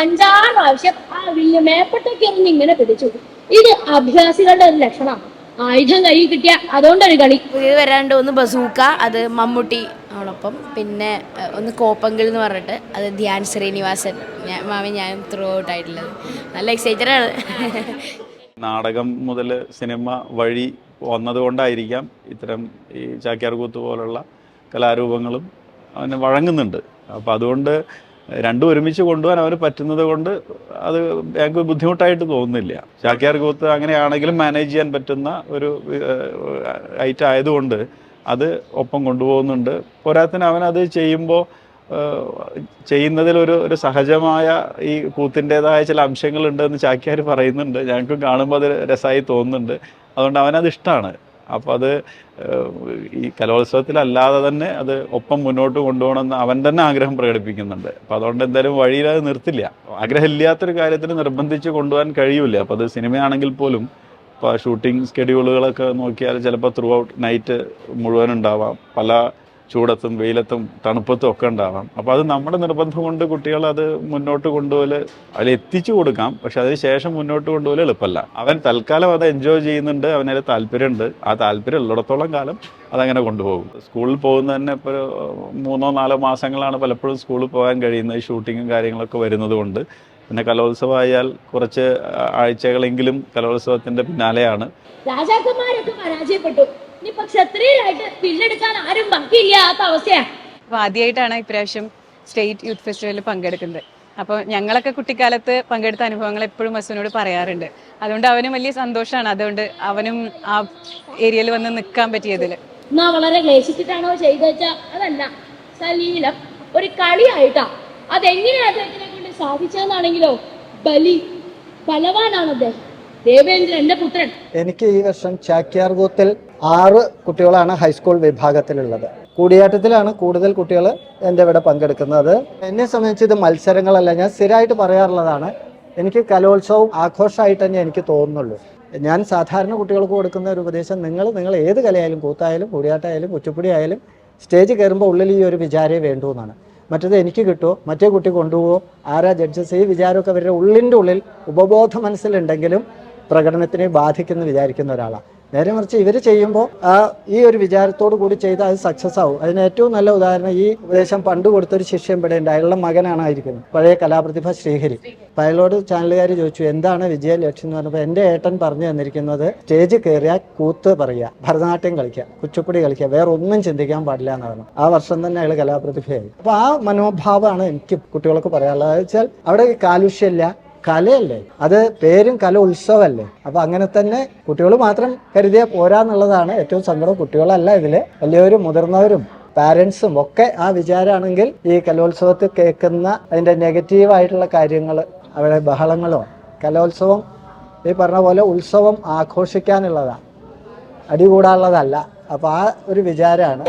അഞ്ചാറ് പ്രാവശ്യം ആ വില്ല് മേപ്പട്ടൊക്കെ ഒന്ന് ഇങ്ങനെ പിടിച്ചു. ഇത് അഭ്യാസികളുടെ ഒരു ലക്ഷണമാണ്. ആയുധം കയ്യിൽ കിട്ടിയ അതുകൊണ്ടൊരു കളി. പുതിയത് വരാണ്ട് ഒന്ന് ബസൂക്ക അത് മമ്മൂട്ടി അവളൊപ്പം പിന്നെ ഒന്ന് കോപ്പങ്കിൾ എന്ന് പറഞ്ഞിട്ട് അത് ധ്യാൻ ശ്രീനിവാസൻ. ഞാൻ മാമി ഞാൻ ത്രൂ ഔട്ട് ആയിട്ടുള്ളത്. നല്ല എക്സൈറ്റഡ് ആണ്. നാടകം മുതൽ സിനിമ വഴി വന്നതുകൊണ്ടായിരിക്കാം ഇത്തരം ഈ ചാക്യാർകൂത്ത് പോലുള്ള കലാരൂപങ്ങളും അവന് വഴങ്ങുന്നുണ്ട്. അപ്പം അതുകൊണ്ട് രണ്ടും ഒരുമിച്ച് കൊണ്ടുപോകാൻ അവന് പറ്റുന്നത് കൊണ്ട് അത് ഞങ്ങൾക്ക് ബുദ്ധിമുട്ടായിട്ട് തോന്നുന്നില്ല. ചാക്യാർ ചാക്യാർകൂത്ത് അങ്ങനെയാണെങ്കിലും മാനേജ് ചെയ്യാൻ പറ്റുന്ന ഒരു ഐറ്റം ആയതുകൊണ്ട് അത് ഒപ്പം കൊണ്ടുപോകുന്നുണ്ട്. പോരാത്തിന് അത് ചെയ്യുമ്പോൾ ചെയ്യുന്നതിൽ ഒരു ഒരു സഹജമായ ഈ കൂത്തിന്റെതായ ചില അംശങ്ങളുണ്ടെന്ന് ചാക്യാർ പറയുന്നുണ്ട്. ഞങ്ങൾക്കും കാണുമ്പോൾ അത് രസമായി തോന്നുന്നുണ്ട്. അതുകൊണ്ട് അവനത് ഇഷ്ടമാണ്. അപ്പോൾ അത് ഈ കലോത്സവത്തിലല്ലാതെ തന്നെ അത് ഒപ്പം മുന്നോട്ട് കൊണ്ടുപോകണമെന്ന് അവൻ തന്നെ ആഗ്രഹം പ്രകടിപ്പിക്കുന്നുണ്ട്. അപ്പോൾ അതുകൊണ്ട് എന്തായാലും വഴിയിൽ അത് നിർത്തില്ല. ആഗ്രഹമില്ലാത്തൊരു കാര്യത്തിന് നിർബന്ധിച്ച് കൊണ്ടുപോകാൻ കഴിയൂല. അപ്പോൾ അത് സിനിമയാണെങ്കിൽ പോലും ഇപ്പോൾ ഷൂട്ടിംഗ് സ്കെഡ്യൂളുകളൊക്കെ നോക്കിയാൽ ചിലപ്പോൾ ത്രൂ ഔട്ട് നൈറ്റ് മുഴുവൻ ഉണ്ടാവാം. പല ചൂടത്തും വെയിലത്തും തണുപ്പത്തും ഒക്കെ ഉണ്ടാവാം അപ്പോൾ അത് നമ്മുടെ നിർബന്ധം കൊണ്ട് കുട്ടികൾ അത് മുന്നോട്ട് കൊണ്ടുപോലെ അതിൽ എത്തിച്ചു കൊടുക്കാം. പക്ഷെ അതിന് ശേഷം മുന്നോട്ട് കൊണ്ടുപോലെ എളുപ്പമല്ല. അവൻ തൽക്കാലം അത് എൻജോയ് ചെയ്യുന്നുണ്ട് അവനതിൽ താല്പര്യമുണ്ട്. ആ താല്പര്യം ഉള്ളിടത്തോളം കാലം അതങ്ങനെ കൊണ്ടുപോകും. സ്കൂളിൽ പോകുന്ന തന്നെ ഇപ്പോൾ മൂന്നോ നാലോ മാസങ്ങളാണ് പലപ്പോഴും സ്കൂളിൽ പോകാൻ കഴിയുന്നത് ഷൂട്ടിങ്ങും കാര്യങ്ങളൊക്കെ വരുന്നത് കൊണ്ട്. പിന്നെ കലോത്സവമായാൽ കുറച്ച് ആഴ്ചകളെങ്കിലും കലോത്സവത്തിന്റെ പിന്നാലെയാണ്. രാജാക്കന്മാരൊക്കെ പരാജയപ്പെട്ടു. വില്ലെടുക്കാൻ ആരും ബാക്കിയില്ലാത്ത അവസ്ഥയാണ് അപ്പൊ ആദ്യമായിട്ടാണ് ഇപ്രാവശ്യം സ്റ്റേറ്റ് യൂത്ത് ഫെസ്റ്റിവലിൽ പങ്കെടുക്കുന്നത്. അപ്പോൾ ഞങ്ങളൊക്കെ കുട്ടിക്കാലത്ത് പങ്കെടുത്ത അനുഭവങ്ങൾ എപ്പോഴും അസുവിനോട് പറയാറുണ്ട്. അതുകൊണ്ട് അവനും വലിയ സന്തോഷമാണ്. അതുകൊണ്ട് അവനും ആ ഏരിയയിൽ വന്ന് നിൽക്കാൻ പറ്റിയതിൽ. എന്നാ വളരെ ക്ലേശിച്ചിട്ടാണോ ചെയ്തേച്ച? അതല്ല. സലീലം ഒരു കളിയായിട്ടാ. അതെങ്ങനെയാ അദ്ദേഹത്തിനെ കൊണ്ട് സാധിച്ചതെന്നാണെങ്കിലോ? ബലി. ബലവാനാണ് അദ്ദേഹം. ദേവേന്ദ്രൻ എന്റെ പുത്രൻ. എനിക്ക് ഈ വർഷം ചാക്യാർകൂത്തിൽ ആറ് കുട്ടികളാണ് ഹൈസ്കൂൾ വിഭാഗത്തിലുള്ളത്. കൂടിയാട്ടത്തിലാണ് കൂടുതൽ കുട്ടികൾ എന്റെ ഇവിടെ പങ്കെടുക്കുന്നത്. എന്നെ സംബന്ധിച്ച് ഇത് മത്സരങ്ങളല്ല ഞാൻ സ്ഥിരമായിട്ട് പറയാറുള്ളതാണ്. എനിക്ക് കലോത്സവം ആഘോഷമായിട്ട് തന്നെ എനിക്ക് തോന്നുന്നുള്ളൂ. ഞാൻ സാധാരണ കുട്ടികൾക്ക് കൊടുക്കുന്ന ഒരു ഉപദേശം നിങ്ങൾ നിങ്ങൾ ഏത് കലയായാലും കൂത്തായാലും കൂടിയാട്ടമായാലും കുച്ചിപ്പുടി ആയാലും സ്റ്റേജ് കയറുമ്പോൾ ഉള്ളിൽ ഈ ഒരു വിചാരേ വേണ്ടൂ എന്നാണ്. മറ്റത് എനിക്ക് കിട്ടുമോ മറ്റേ കുട്ടി കൊണ്ടുപോകുമോ ആരാ ജഡ്ജസ് ഈ വിചാരമൊക്കെ അവരുടെ ഉള്ളിന്റെ ഉള്ളിൽ ഉപബോധ മനസ്സിലുണ്ടെങ്കിലും പ്രകടനത്തിനെ ബാധിക്കുന്ന വിചാരിക്കുന്ന ഒരാളാണ്. നേരെ മറിച്ച് ഇവർ ചെയ്യുമ്പോൾ ആ ഈ ഒരു വിചാരത്തോടു കൂടി ചെയ്താൽ അത് സക്സസ് ആവും. അതിന് ഏറ്റവും നല്ല ഉദാഹരണം ഈ ഉപദേശം പണ്ട് കൊടുത്തൊരു ശിഷ്യൻ ഇവിടെ ഉണ്ട്. അയാളുടെ മകനാണ് ആയിരിക്കുന്നത്. പഴയ കലാപ്രതിഭ ശ്രീഹരി. അപ്പം അയാളോട് ചാനലുകാർ ചോദിച്ചു എന്താണ് വിജയ ലക്ഷ്യം? എന്ന് പറഞ്ഞപ്പോൾ എന്റെ ഏട്ടൻ പറഞ്ഞു തന്നിരിക്കുന്നത് സ്റ്റേജ് കയറിയാൽ കൂത്ത് പറയുക ഭരതനാട്യം കളിക്കുക കുച്ചിപ്പുടി കളിക്കുക വേറെ ഒന്നും ചിന്തിക്കാൻ പാടില്ല എന്ന് പറഞ്ഞു. ആ വർഷം തന്നെ അയാൾ കലാപ്രതിഭയായി. അപ്പോൾ ആ മനോഭാവമാണ് എനിക്ക് കുട്ടികൾക്ക് പറയാനുള്ളത്. വെച്ചാൽ അവിടെ കാലുഷ്യമില്ല കലയല്ലേ? അത് പേരും കല ഉത്സവമല്ലേ അപ്പൊ അങ്ങനെ തന്നെ കുട്ടികൾ മാത്രം കരുതിയാൽ പോരാന്നുള്ളതാണ് ഏറ്റവും സങ്കടം കുട്ടികളല്ല ഇതിൽ. വലിയവരും മുതിർന്നവരും പാരൻസും ഒക്കെ ആ വിചാരമാണെങ്കിൽ ഈ കലോത്സവത്തിൽ കേൾക്കുന്ന അതിന്റെ നെഗറ്റീവായിട്ടുള്ള കാര്യങ്ങൾ അവിടെ ബഹളങ്ങളോ കലോത്സവം ഈ പറഞ്ഞ പോലെ ഉത്സവം ആഘോഷിക്കാനുള്ളതാണ് അടികൂടാനുള്ളതല്ല. അപ്പോൾ ആ ഒരു വിചാരമാണ്